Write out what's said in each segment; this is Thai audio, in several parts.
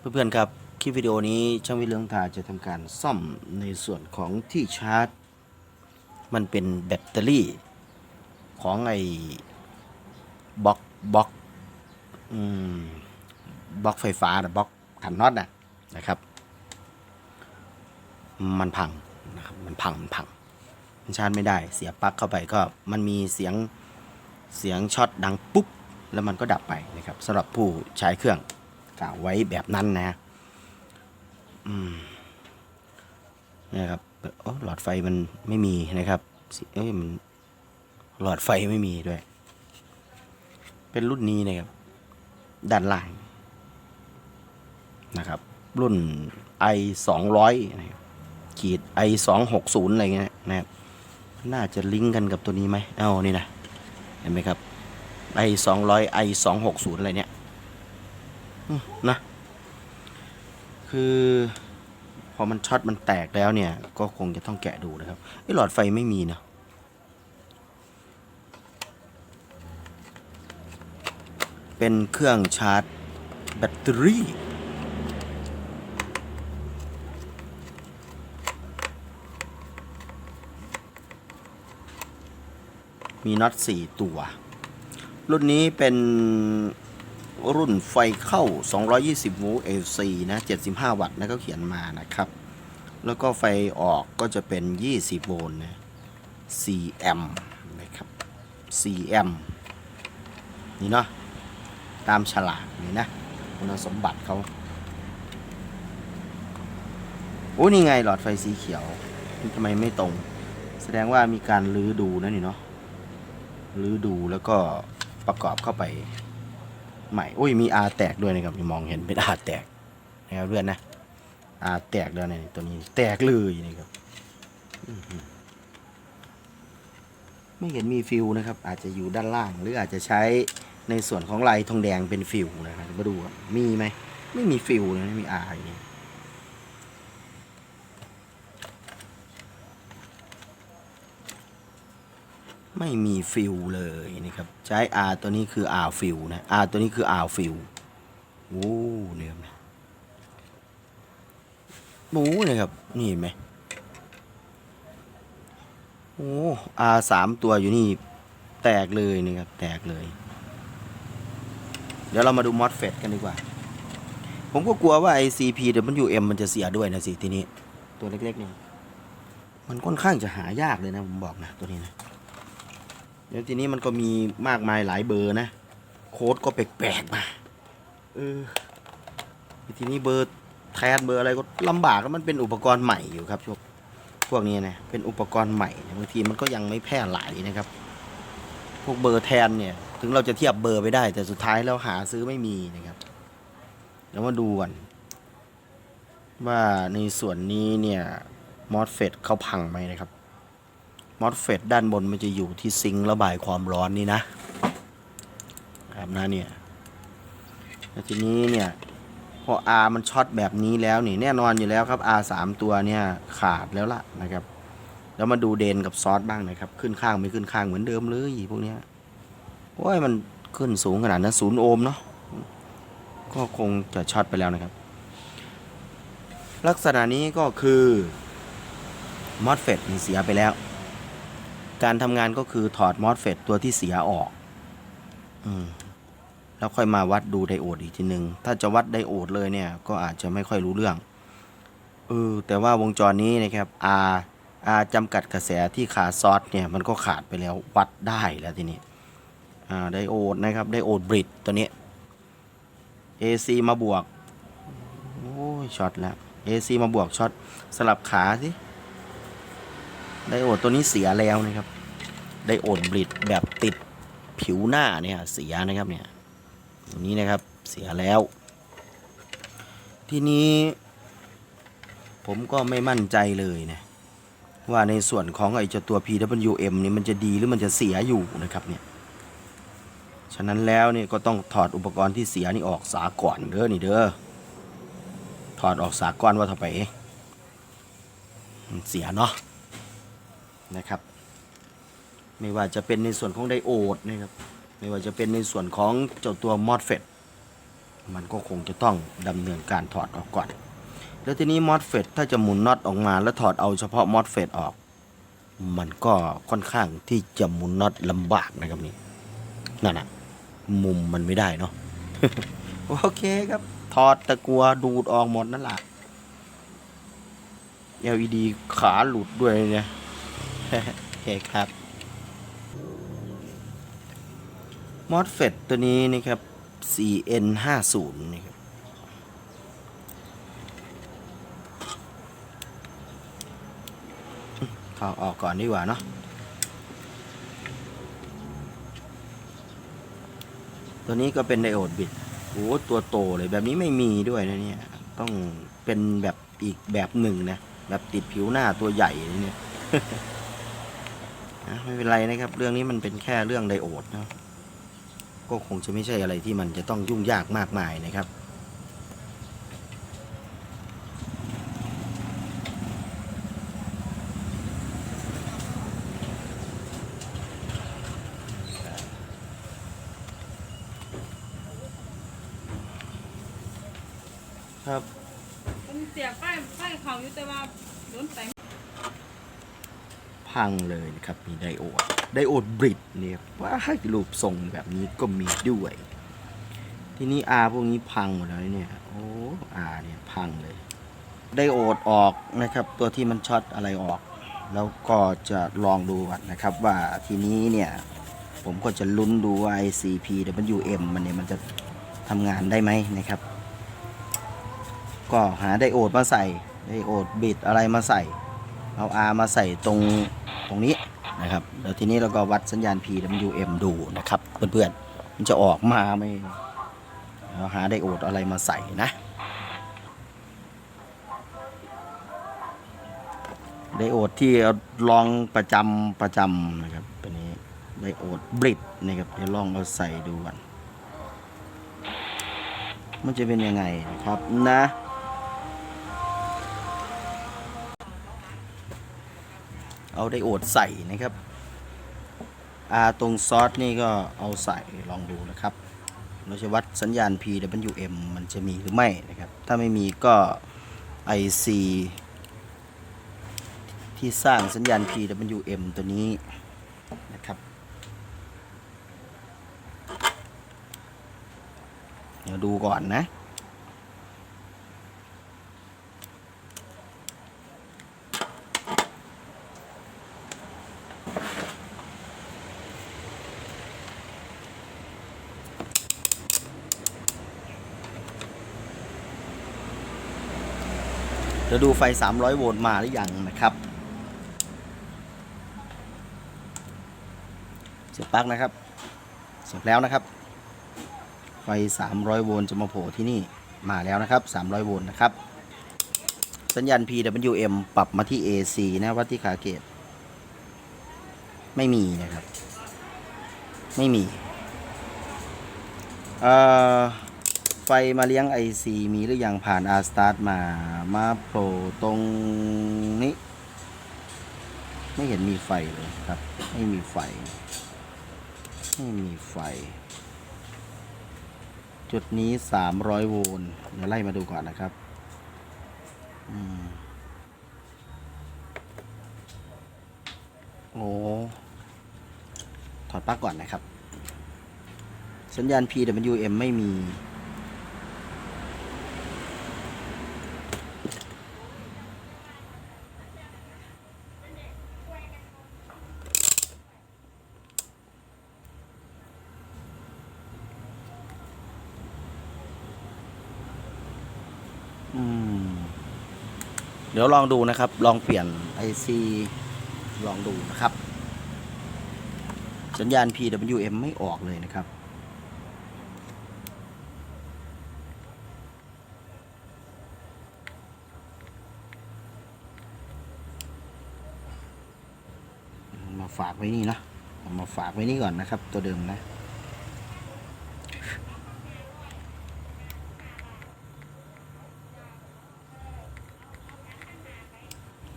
เพื่อนๆครับ คลิปวิดีโอนี้ช่างวิเลืองทาจะทำการซ่อมในส่วนของที่ชาร์จ มันเป็นแบตเตอรี่ของไอ้บล็อกบล็อกอืมบล็อกไฟฟ้านะบล็อกขันน็อตนะนะครับ มันพังนะครับมันพังมันพังมันชาร์จไม่ได้เสียปลั๊กเข้าไปก็มันมีเสียงเสียงช็อตดังปุ๊บแล้วมันก็ดับไปนะครับสำหรับผู้ใช้เครื่อง กล่าวไว้แบบนั้นนะอืมเนี่ยครับโอ้หลอดไฟมันไม่มีนะครับเอ้ยมันหลอดไฟไม่มีด้วย เป็นรุ่นนี้นะครับ ด้านล่างนะครับ รุ่น i 2 0 0นะครับขีด i 2 6 0อะไรเงี้ยนะครับน่าจะลิงก์กันกับตัวนี้ไหมเอ้านี่นะ เห็นไหมครับ i 2 0 0 i 2 6 0อะไรเนี่ย นะ คือพอมันช็อตมันแตกแล้วเนี่ย ก็คงจะต้องแกะดูนะครับไอ้หลอดไฟไม่มีนะเป็นเครื่องชาร์จแบตเตอรี่มีน็อต4ตัว รุ่นนี้เป็น รุ่นไฟเข้า 220 โวลต์ AC นะ 75 วัตต์นะเขาเขียนมานะครับ แล้วก็ไฟออกก็จะเป็น 20 โวลต์นะ4แอมป์นะครับ4แอมป์นี่เนาะ ตามฉลากนี่นะ คุณสมบัติเขาโอ้นี่ไงหลอดไฟสีเขียวทำไมไม่ตรง แสดงว่ามีการลื้อดูนะนี่เนาะรื้อดูแล้วก็ประกอบเข้าไป ใหม่อุ้ยมีอาแตกด้วยนะครับมองเห็นเป็นอาแตกนะครับเพื่อนนะอาแตกแล้วเนี่ยตัวนี้แตกเลยนะครับไม่เห็นมีฟิวนะครับ อาจจะอยู่ด้านล่าง หรืออาจจะใช้ในส่วนของลายทองแดงเป็นฟิวนะครับมาดูมีไหมไม่มีฟิวนะไม่มีอาอย่างนี้ ไม่มีฟิลเลยนะครับ ใช้ R ตัวนี้คือ R ฟิลนะ R ตัวนี้คือ R ฟิลโอ้เนี่ยนะหมูเนี่ยครับนี่เห็นไหมโอ้ R สามตัวอยู่นี่แตกเลยนี่ครับแตกเลย เดี๋ยวเรามาดูมอสเฟตกันดีกว่า ผมก็กลัวว่า ICPWM มันจะเสียด้วยนะสิทีนี้ ตัวเล็กๆนี่มันค่อนข้างจะหายากเลยนะ ผมบอกนะ ตัวนี้นะ เดี๋ยวทีนี้มันก็มีมากมายหลายเบอร์นะ โค้ดก็แปลกๆมาเออทีนี้เบอร์แทนเบอร์อะไรก็ลำบากแล้วมันเป็นอุปกรณ์ใหม่อยู่ครับพวกพวกนี้นะเป็นอุปกรณ์ใหม่บางทีมันก็ยังไม่แพร่หลายนะครับ พวกเบอร์แทนเนี่ย ถึงเราจะเทียบเบอร์ไปได้ แต่สุดท้ายแล้วหาซื้อไม่มีนะครับเดี๋ยวมาดูกันว่าในส่วนนี้เนี่ยมอสเฟตเขาพังไหมนะครับ มอสเฟตด้านบนมันจะอยู่ที่ซิงค์ระบายความร้อนนี่นะครับนะเนี่ยทีนี้เนี่ยพอ R มันช็อตแบบนี้แล้วนี่แน่นอนอยู่แล้วครับ R 3ตัวเนี่ยขาดแล้วล่ะนะครับ แล้วมาดูเดนกับซอสบ้างนะครับ ขึ้นข้างไม่ขึ้นข้างเหมือนเดิมเลยพวกเนี้ยโอ้ยมันขึ้นสูงขนาดนั้นศูนย์โอห์มเนาะก็คงจะช็อตไปแล้วนะครับ ลักษณะนี้ก็คือมอสเฟตเสียไปแล้ว การทำงานก็คือถอดมอสเฟตตัวที่เสียออกอแล้วค่อยมาวัดดูไดโอดอีกทีหนึ่งถ้าจะวัดไดโอดเลยเนี่ย ก็อาจจะไม่ค่อยรู้เรื่องเออแต่ว่าวงจรนี้นะครับ R R จำกัดกระแสที่ขาดซอสเนี่ยมันก็ขาดไปแล้ววัดได้แล้วทีนี้อ่าไดโอดนะครับไดโอดบริดตัวนี้ AC มาบวก โอ้ยช็อตแล้ว AC มาบวกช็อตสลับขาสิ ไดโอดตัวนี้เสียแล้วนะครับ ไดโอดบลิดแบบติดผิวหน้าเนี่ยเสียนะครับเนี่ยตัวนี้นะครับเสียแล้ว ทีนี้ ผมก็ไม่มั่นใจเลยนะว่าในส่วนของไอ้เจ้าตัว PWM นี่มันจะดีหรือมันจะเสียอยู่นะครับเนี่ยฉะนั้นแล้วเนี่ยก็ต้องถอดอุปกรณ์ที่เสียนี่ออกสาก่อนเด้อนี่เด้อถอดออกสาก่อนว่าเท่าไปมันเสียเนาะ นะครับ ไม่ว่าจะเป็นในส่วนของไดโอดนะครับไม่ว่าจะเป็นในส่วนของเจ้าตัวมอสเฟตมันก็คงจะต้องดำเนินการถอดออกก่อน แล้วทีนี้มอสเฟตถ้าจะหมุนน็อตออกมาแล้วถอดเอาเฉพาะมอสเฟตออก มันก็ค่อนข้างที่จะหมุนน็อตลำบากนะครับนี่นั่นน่ะมุมมันไม่ได้เนาะโอเคครับถอดตะกัวดูดออกหมดนั่นแหละ LED ขาหลุดด้วยเนี่ย โอเคครับมอสเฟตตัวนี้นี่ครับ 4N50 นี่ครับเอาออกก่อนดีกว่าเนาะตัวนี้ก็เป็นไดโอดบิดโอ้ตัวโตเลยแบบนี้ไม่มีด้วยนะเนี่ย ต้องเป็นแบบอีกแบบหนึ่งนะ แบบติดผิวหน้าตัวใหญ่เลยเนี่ย นะไม่เป็นไรนะครับ เรื่องนี้มันเป็นแค่เรื่องไดโอดเนะก็คงจะไม่ใช่อะไรที่มันจะต้องยุ่งยากมากมายนะครับครับมันเสียป้ายป้ายเขาอยู่แต่ว่าโดนแต่ง พังเลยนะครับ มีไดโอด ไดโอดบริดเนี่ยว่าให้รูปทรงแบบนี้ก็มีด้วย ทีนี้อาพวกนี้พังหมดแล้วเนี่ย โอ้อาเนี่ยพังเลย ไดโอดออกนะครับ ตัวที่มันช็อตอะไรออก แล้วก็จะลองดูนนะครับว่าทีนี้เนี่ยผมก็จะลุ้นดูว่า ICP WM มันเนี่ยมันจะทำงานได้ไหมนะครับ ก็หาไดโอดมาใส่ไดโอดบิดอะไรมาใส่ เอา R มาใส่ตรงตรงนี้นะครับแล้วทีนี้เราก็วัดสัญญาณ PWM ดูนะครับเพื่อนๆมันจะออกมาไหมเราหาไดโอดอะไรมาใส่นะไดโอดที่เอาลองประจำประจำนะครับตัวนี้ไดโอดบริดนะครับเดี๋ยวลองเอาใส่ดูกันมันจะเป็นยังไงนะครับนะ เอาไดโอดใส่นะครับอาตรงซอสนี่ก็เอาใส่ลองดูนะครับ เราจะวัดสัญญาณ PWM มันจะมีหรือไม่นะครับ ถ้าไม่มีก็ IC ที่สร้างสัญญาณ PWM ตัวนี้นะครับ เดี๋ยวดูก่อนนะ เดี๋ยวดูไฟ 300 โวลต์มาหรือยังนะครับเสียบปลั๊กนะครับ เสียบแล้วนะครับ ไฟ 300 โวลต์จะมาโผล่ที่นี่มาแล้วนะครับ 300 โวลต์นะครับ สัญญาณ PWM ปรับมาที่ AC นะวัดที่ขาเกต ไม่มีนะครับ ไม่มี เอ่อ ไฟมาเลี้ยง IC มีหรือยังผ่าน R start มา มาโผล่ตรงนี้ ไม่เห็นมีไฟเลยครับ ไม่มีไฟ ไม่มีไฟ จุดนี้ 300 โวลต์เดี๋ยวไล่มาดูก่อนนะครับอโอ้ถอดปลั๊กก่อนนะครับ สัญญาณ PWM ไม่มี เดี๋ยวลองดูนะครับ ลองเปลี่ยน IC ลองดูนะครับ สัญญาณ PWM ไม่ออกเลยนะครับ มาฝากไว้นี่นะมาฝากไว้นี่ก่อนนะครับ ตัวเดิมนะ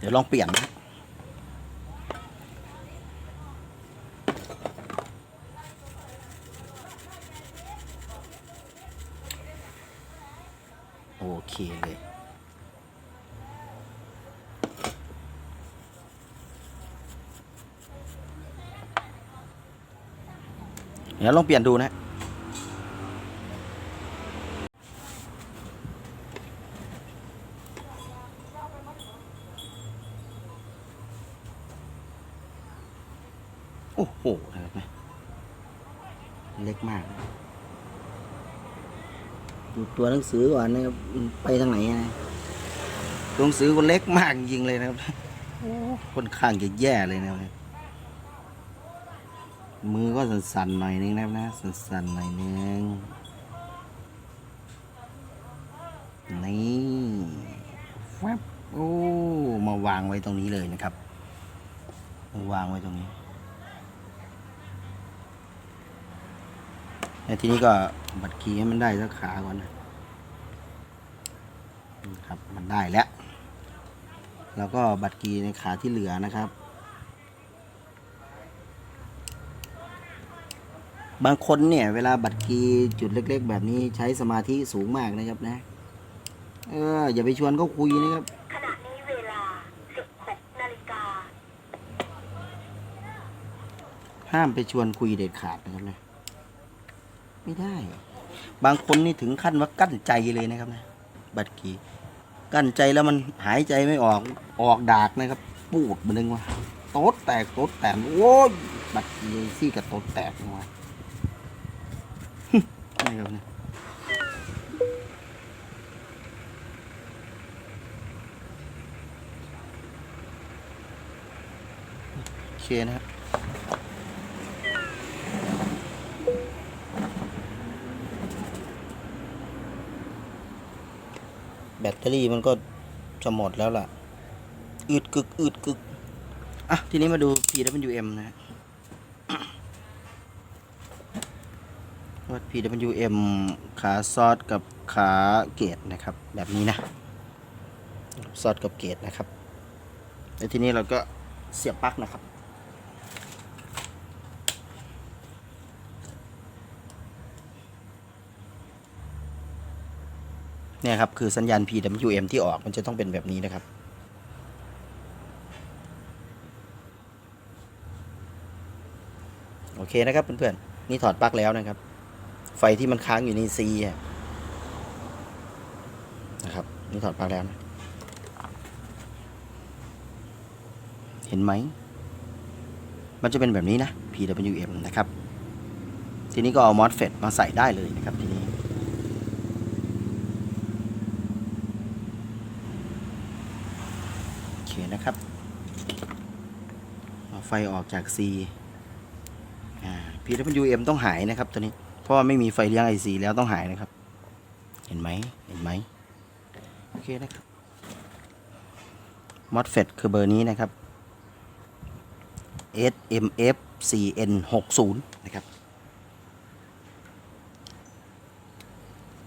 ดี๋ยวลองเปลี่ยนนะโอเคเลย เดี๋ยวลองเปลี่ยนดูนะ โอ้โหนะครับนะเล็กมาก ดูตัว หนังสือก่อนนะครับมันไปทางไหนนะตัวหนังสือก็เล็กมากจริงๆเลยนะครับโอ้ค่อนข้างจะแย่เลยนะครับมือก็สั่นๆหน่อยนึงนะครับนะสั่นๆหน่อยนึงนี่แฟบโอ้มาวางไว้ตรงนี้เลยนะครับมาวางไว้ตรงนี้แล้วทีนี้ก็บัดขี่ให้มันได้สักขาก่อนนะ นี่ครับมันได้แล้ว แล้วก็บัดกีในขาที่เหลือนะครับ บางคนเนี่ย เวลาบัดกีจุดเล็ก ๆ แบบนี้ใช้สมาธิสูงมากนะครับนะ เออ อย่าไปชวนเขาคุยนะครับขณะนี้เวลา16นาฬิกาห้ามไปชวนคุยเด็ดขาดนะครับนะไม่ได้ บางคนนี่ถึงขั้นว่ากั้นใจเลยนะครับนะ บัดกีกั้นใจแล้วมันหายใจไม่ออกออกดากนะครับ ปูดมันนึงว่าโต๊ดแตกโต๊ดแตกโอ้ยบัดกีซี่กับโต๊ดแตกมานี่ครับเนี่ยโอเคนะครับ แบตเตอรี่มันก็จะหมดแล้วล่ะ อืดกึก อืดกึก อะ ทีนี้มาดู PWM นะฮะวัด PWM ขาซอสกับขาเกตนะครับ แบบนี้นะ ซอสกับเกตนะครับ แล้วทีนี้เราก็เสียบปลั๊กนะครับ เนี่ยครับคือสัญญาณ PWM ที่ออกมันจะต้องเป็นแบบนี้นะครับ โอเคนะครับเพื่อนๆนี่ถอดปลั๊กแล้วนะครับ ไฟที่มันค้างอยู่ใน C นะครับนี่ถอดปลั๊กแล้วนะเห็นไหม มันจะเป็นแบบนี้นะ PWM นะครับ ทีนี้ก็เอา MOSFET มาใส่ได้เลยนะครับทีนี้ โอเคนะครับเอาไฟออกจาก C อ่า PWM ต้องหายนะครับตัวนี้ เพราะว่าไม่มีไฟเลี้ยง IC แล้วต้องหายนะครับ เห็นไหมเห็นไหมโอเคนะครับ MOSFET คือเบอร์นี้นะครับ SMF CN 60 นะครับ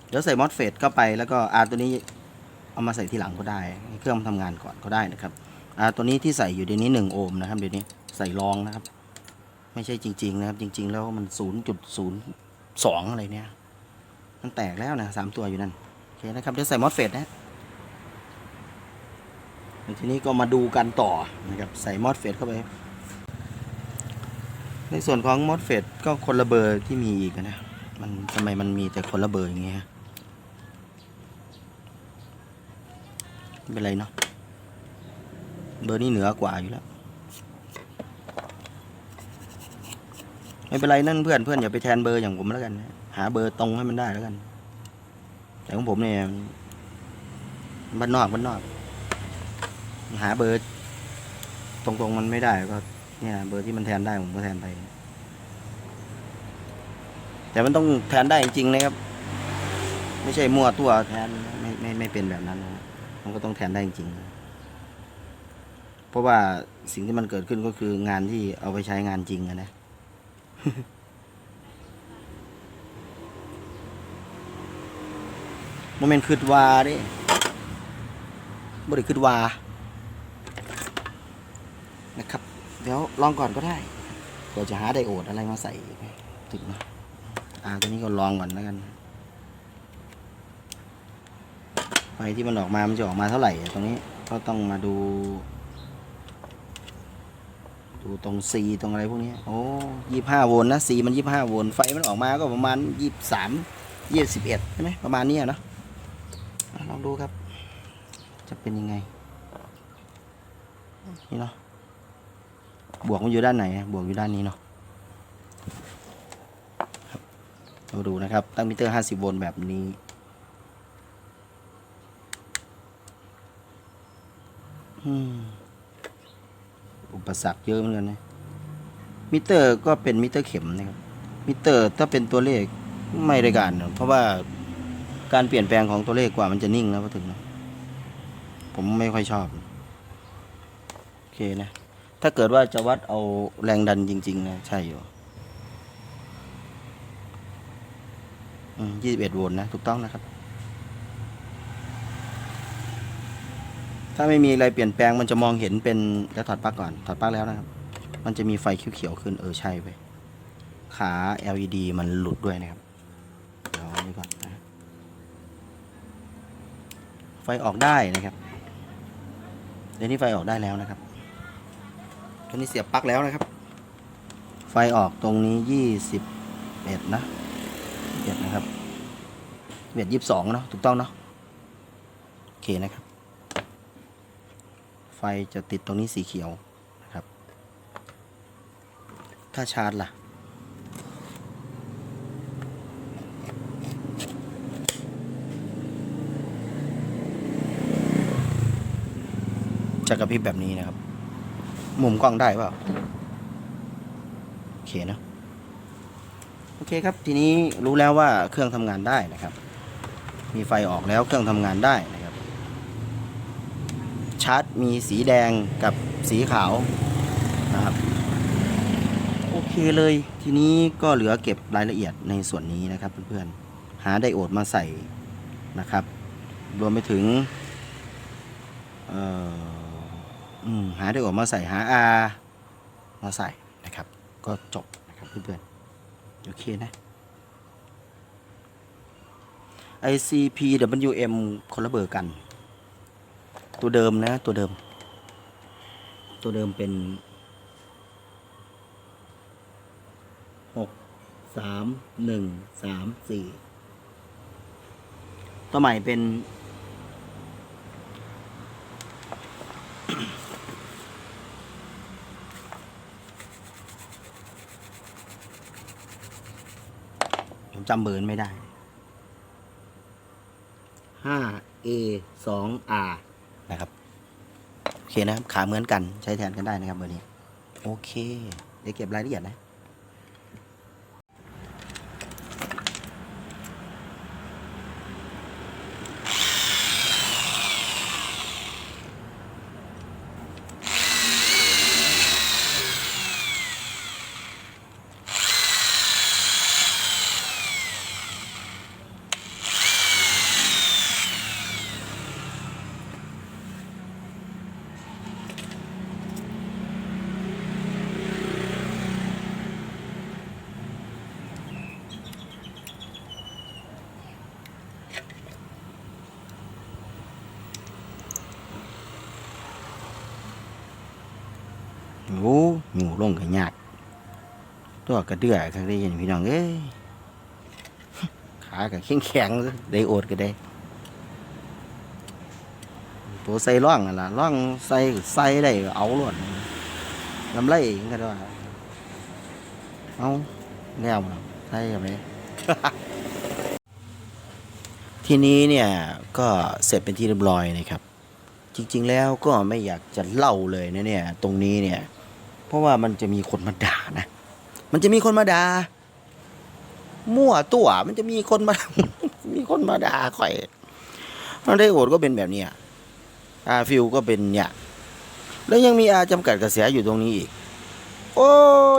เดี๋ยวใส่ MOSFET เข้าไปแล้วก็ R ตัวนี้เอามาใส่ทีหลังก็ได้ เครื่องทำงานก่อนก็ได้นะครับอ่าตัวนี้ที่ใส่อยู่เดี๋ยวนี้หนึ่งโอห์มนะครับเดี๋ยวนี้ ใส่รองนะครับ ไม่ใช่จริง ๆ นะครับ จริง ๆ แล้วมันศูนย์จุดศูนย์สองอะไรเนี่ย มันแตกแล้วนะสามตัวอยู่นั่นโอเคนะครับเดี๋ยวใส่มอสเฟตนะทีนี้ก็มาดูกันต่อนะครับใส่มอสเฟตเข้าไป ในส่วนของมอสเฟตก็คนละเบอร์ที่มีอีกนะมันทำไมมันมีแต่คนละเบอร์อย่างเงี้ยไม่เป็นไรเนาะเบอร์นี้เหนือกว่าอยู่แล้ว ไม่เป็นไรนั่นเพื่อนเพื่อนอย่าไปแทนเบอร์อย่างผมแล้วกัน หาเบอร์ตรงให้มันได้แล้วกัน แต่ของผมเนี่ยบ้านนอกบ้านนอก หาเบอร์ ตรงๆมันไม่ได้ก็เนี่ย เบอร์ที่มันแทนได้ผมก็แทนไป แต่มันต้องแทนได้จริงๆนะครับ ไม่ใช่มั่วตัวแทนไม่ไม่ไม่เป็นแบบนั้นนะมันก็ต้องแทนได้จริงๆเพราะว่าสิ่งที่มันเกิดขึ้นก็คืองานที่เอาไปใช้งานจริงอะนะ โมเมนต์คืดวาเดิบริคืดวา นะครับ เดี๋ยวลองก่อนก็ได้เผื่อจะหาไดโอดอะไรมาใส่ถึงนะอ่าตัวนี้ก็ลองก่อนแล้วกันไฟที่มันออกมา มันจะออกมาเท่าไหร่ตรงนี้ ก็ต้องมาดู ดูตรง C ตรงอะไรพวกนี้โอ้ยี่ห้าโวลต์นะ C มันยี่ห้าโวลต์ไฟมันออกมาก็ประมาณยี่สามยี่สิบเอ็ดใช่ไหมประมาณนี้เนาะลองดูครับ จะเป็นยังไง นี่เนาะบวกมันอยู่ด้านไหน บวกอยู่ด้านนี้เนาะเราดูนะครับ ตั้งมิเตอร์ 50 โวลต์แบบนี้อืม อุปสรรคเยอะเหมือนกันนะมิเตอร์ก็เป็นมิเตอร์เข็มนะครับมิเตอร์ถ้าเป็นตัวเลขไม่ได้การนะเพราะว่าการเปลี่ยนแปลงของตัวเลขกว่ามันจะนิ่งนะพอถึงนะผมไม่ค่อยชอบโอเคนะถ้าเกิดว่าจะวัดเอาแรงดันจริง ๆ นะใช่อยู่ยี่สิบเอ็ดโวลต์นะ ถูกต้องนะครับ ถ้าไม่มีอะไรเปลี่ยนแปลงมันจะมองเห็นเป็นแล้วถอดปลั๊กก่อนถอดปลั๊กแล้วนะครับ มันจะมีไฟเขียวๆขึ้นเออใช่ไปขา LED มันหลุดด้วยนะครับเดี๋ยวเอาไว้ก่อนนะไฟออกได้นะครับเดี๋ยวนี้ไฟออกได้แล้วนะครับตอนนี้เสียบปลั๊กแล้วนะครับ ไฟออกตรงนี้ยี่สิบเอ็ดนะเอ็ดนะครับเอ็ดยี่สิบสองเนาะถูกต้องเนาะโอเคนะครับ จะติดตรงนี้สีเขียวนะครับ ถ้าชาร์จล่ะ จะกระพริบแบบนี้นะครับ มุมกล้องได้เปล่า โอเคนะ โอเคครับ ทีนี้รู้แล้วว่าเครื่องทำงานได้นะครับ มีไฟออกแล้วเครื่องทำงานได้ ชาร์จมีสีแดงกับสีขาวนะครับโอเคเลยทีนี้ก็เหลือเก็บรายละเอียดในส่วนนี้นะครับเพื่อนๆหาไดโอดมาใส่นะครับ รวมไปถึงเอ่อหาได้ออกมาใส่หา R มาใส่นะครับ ก็จบนะครับเพื่อนๆโอเคนะ ICPWM คนละเบอร์กัน ตัวเดิมนะ ตัวเดิม ตัวเดิมเป็นหกสามหนึ่งสามสี่ตัวใหม่เป็นผมจำเบอร์ไม่ได้5 A 2 R นะครับโอเคนะครับขาเหมือนกันใช้แทนกันได้นะครับเบอร์นี้โอเคเดี๋ยวเก็บรายละเอียดนะ โอ้หมู ลงกันยากตัวกระเดือกครั้งได้ยินพี่น้องเอ้ยขากับแข็งแข็งได้โอดก็ได้ตัวใส่ร่องนั่นล่ะร่องใส่ใส่ได้เอาล้วนลำไรก็ได้ว่าเอาแล้วมันใส่กับไหมทีนี้เนี่ยก็เสร็จเป็นที่เรียบร้อยนะครับ จริง ๆ แล้วก็ไม่อยากจะเล่าเลยนะเนี่ย ตรงนี้เนี่ย ราะว่ามันจะมีคนมาด่านะ มันจะมีคนมาด่า มั่วตัว มันจะมีคนมา มีคนมาด่าข่อยมันได้โอดก็เป็นแบบเนี้ยอาฟิวก็เป็นเนี่ย แล้วยังมีอาจำกัดกระแสอยู่ตรงนี้อีก โอ้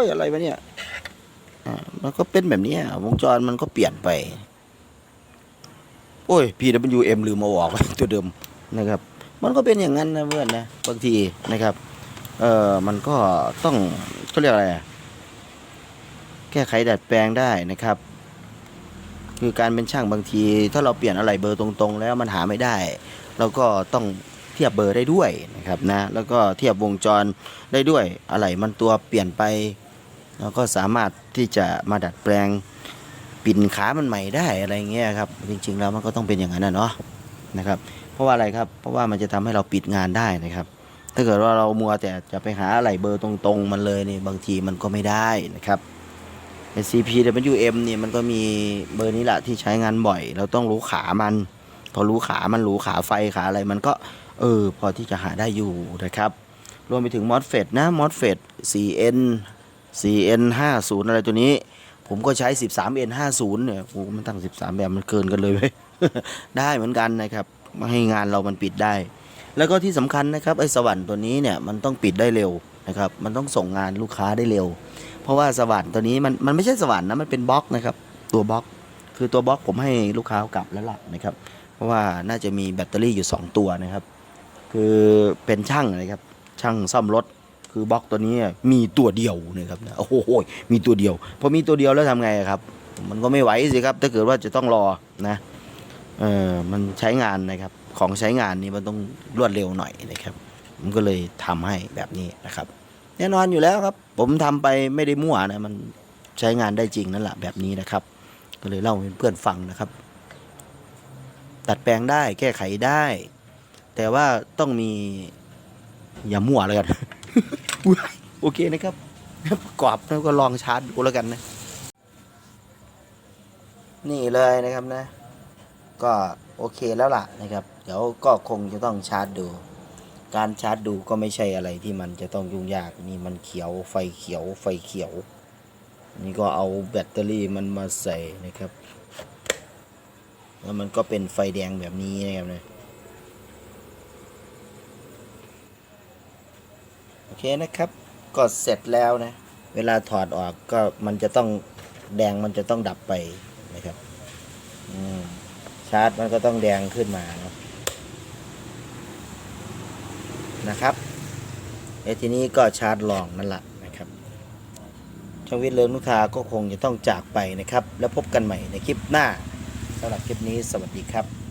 ยอะไรวะเนี่ยอ่ามันก็เป็นแบบนี้วงจรมันก็เปลี่ยนไป โอ้ย PWM ลืมมาออกตัวเดิมนะครับ มันก็เป็นอย่างนั้นนะเพื่อนนะบางทีนะครับ เออมันก็ต้องเขาเรียกอะไรแก้ไขดัดแปลงได้นะครับ คือการเป็นช่างบางที ถ้าเราเปลี่ยนอะไรเบอร์ตรงๆ แล้วมันหาไม่ได้ เราก็ต้องเทียบเบอร์ได้ด้วยนะครับนะ แล้วก็เทียบวงจรได้ด้วยอะไรมันตัวเปลี่ยนไปเราก็สามารถที่จะมาดัดแปลงปิ่นขามันใหม่ได้อะไรเงี้ยครับ จริงๆแล้วมันก็ต้องเป็นอย่างนั้นนะเนาะนะครับ เพราะว่าอะไรครับ เพราะว่ามันจะทำให้เราปิดงานได้นะครับ ถ้าเกิดว่าเรามัวแต่จะไปหาอะไรเบอร์ตรงๆ มันเลยนี่บางทีมันก็ไม่ได้นะครับ SCP WM เนี่ยมันก็มีเบอร์นี้แหละที่ใช้งานบ่อย เราต้องรู้ขามัน พอรู้ขามันรู้ขาไฟขาอะไรมันก็ เออ พอที่จะหาได้อยู่นะครับ รวมไปถึง MOSFET นะ MOSFET 4N 4N 50อะไรตัวนี้ ผมก็ใช้ 13N 50เนี่ยโอ้มันตั้ง 13 แบบมันเกินกันเลยเว้ยได้เหมือนกันนะครับให้งานเรามันปิดได้ แล้วก็ที่สำคัญนะครับไอ้สวรรค์ตัวนี้เนี่ยมันต้องปิดได้เร็วนะครับ มันต้องส่งงานลูกค้าได้เร็ว เพราะว่าสวรรค์ตัวนี้มันมันไม่ใช่สวรรค์นะมันเป็นบล็อกนะครับ ตัวบล็อก คือตัวบล็อกผมให้ลูกค้ากลับแล้วล่ะนะครับ เพราะว่าน่าจะมีแบตเตอรี่อยู่ 2 ตัวนะครับ คือเป็นช่างนะครับ ช่างซ่อมรถคือบล็อกตัวนี้มีตัวเดียวนะครับโอ้โหมีตัวเดียวพอมีตัวเดียวแล้วทำไงครับ มันก็ไม่ไหวสิครับถ้าเกิดว่าจะต้องรอนะเออมันใช้งานนะครับ ของใช้งานนี่มันต้องรวดเร็วหน่อยนะครับ ผมก็เลยทำให้แบบนี้นะครับ แน่นอนอยู่แล้วครับ ผมทำไปไม่ได้มั่วนะมันใช้งานได้จริงนั่นแหละแบบนี้นะครับ ก็เลยเล่าให้เพื่อนฟังนะครับ ตัดแปลงได้แก้ไขได้ แต่ว่าต้องมีอย่ามั่วเลยกันโอเคนะครับปรอบแล้วก็ลองชาร์จดูแล้วกันนะ นี่เลยนะครับนะ ก็โอเคแล้วล่ะนะครับ เดี๋ยวก็คงจะต้องชาร์จดู การชาร์จดูก็ไม่ใช่อะไรที่มันจะต้องยุ่งยากนี่มันเขียวไฟเขียวไฟเขียว นี่ก็เอาแบตเตอรี่มันมาใส่นะครับ แล้วมันก็เป็นไฟแดงแบบนี้นะครับเนะโอเคนะครับก็เสร็จแล้วนะ เวลาถอดออกก็มันจะต้องแดงมันจะต้องดับไปนะครับชาร์จมันก็ต้องแดงขึ้นมานะครับ นะครับแล้วทีนี้ก็ชาร์จลองนั่นแหละนะครับชวิตเลิศนุทาก็คงจะต้องจากไปนะครับ แล้วพบกันใหม่ในคลิปหน้าสำหรับคลิปนี้สวัสดีครับ